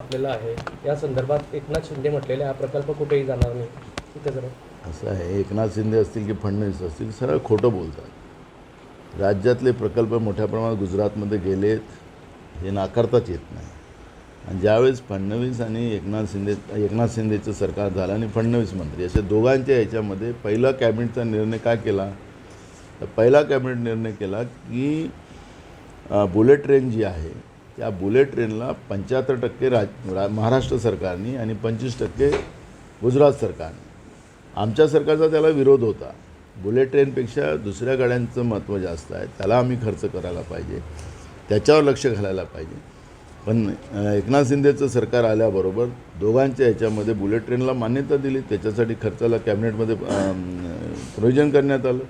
आपल्याला आहे. या संदर्भात एकनाथ शिंदे म्हटलेले हा प्रकल्प कुठेही जाणार नाही. तिथे जरा. असं आहे. एकनाथ शिंदे असतील की फडणवीस असतील सरळ खोटं बोलतात. राज्यातले प्रकल्प मोठ्या प्रमाणात गुजरातमध्ये गेलेत हे नाकारताच येत नाही. आणि ज्यावेळेस फडणवीस आणि एकनाथ शिंदे एकनाथ शिंदेचं सरकार झालं आणि फडणवीस मंत्री असे दोघांच्या ह्याच्यामध्ये पहिला कॅबिनेटचा निर्णय काय केला? तर पहिला कॅबिनेट निर्णय केला की बुलेट ट्रेन जी आहे या बुलेट ट्रेनला पंच्याहत्तर टक्के राज रा महाराष्ट्र सरकारने आणि पंचवीस टक्के गुजरात सरकारने. आमच्या सरकारचा त्याला विरोध होता. बुलेट ट्रेनपेक्षा दुसऱ्या गाड्यांचं महत्त्व जास्त आहे. त्याला आम्ही खर्च करायला पाहिजे. त्याच्यावर लक्ष घालायला पाहिजे. पण एकनाथ शिंदेचं सरकार आल्याबरोबर दोघांच्या ह्याच्यामध्ये बुलेट ट्रेनला मान्यता दिली. त्याच्यासाठी खर्चाला कॅबिनेटमध्ये प्रोविजन करण्यात आलं.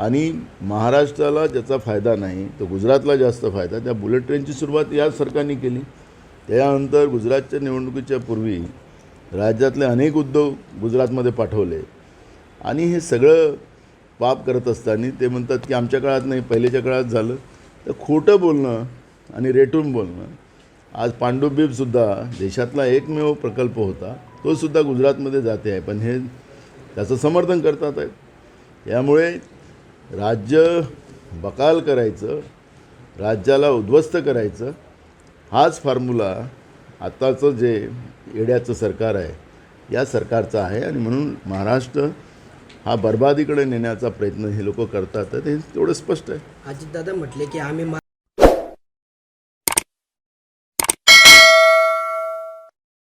आणि महाराष्ट्राला ज्याचा फायदा नाही तो गुजरातला जास्त फायदा त्या बुलेट ट्रेनची सुरुवात या सरकारने केली. त्यानंतर गुजरातच्या निवडणुकीच्या पूर्वी राज्यातले अनेक उद्योग गुजरातमध्ये पाठवले. आणि हे सगळं पाप करत असताना ते म्हणतात की आमच्या काळात नाही पहिलेच्या काळात झालं. तर खोटं बोलणं आणि रेटून बोलणं आज पांडुबीपसुद्धा देशातला एकमेव प्रकल्प होता तो सुद्धा गुजरातमध्ये जाते आहे. पण हे त्याचं समर्थन करतात आहेत. त्यामुळे राज्य बकाल करायचं राज्याला उद्ध्वस्त करायचं हाच फॉर्म्युला आत्ताचं जे येड्याचं सरकार आहे या सरकारचा आहे आणि म्हणून महाराष्ट्र हा बर्बादीकडे नेण्याचा प्रयत्न हे लोक करतात तर ते तेवढं स्पष्ट आहे. अजितदादा म्हटले की आम्ही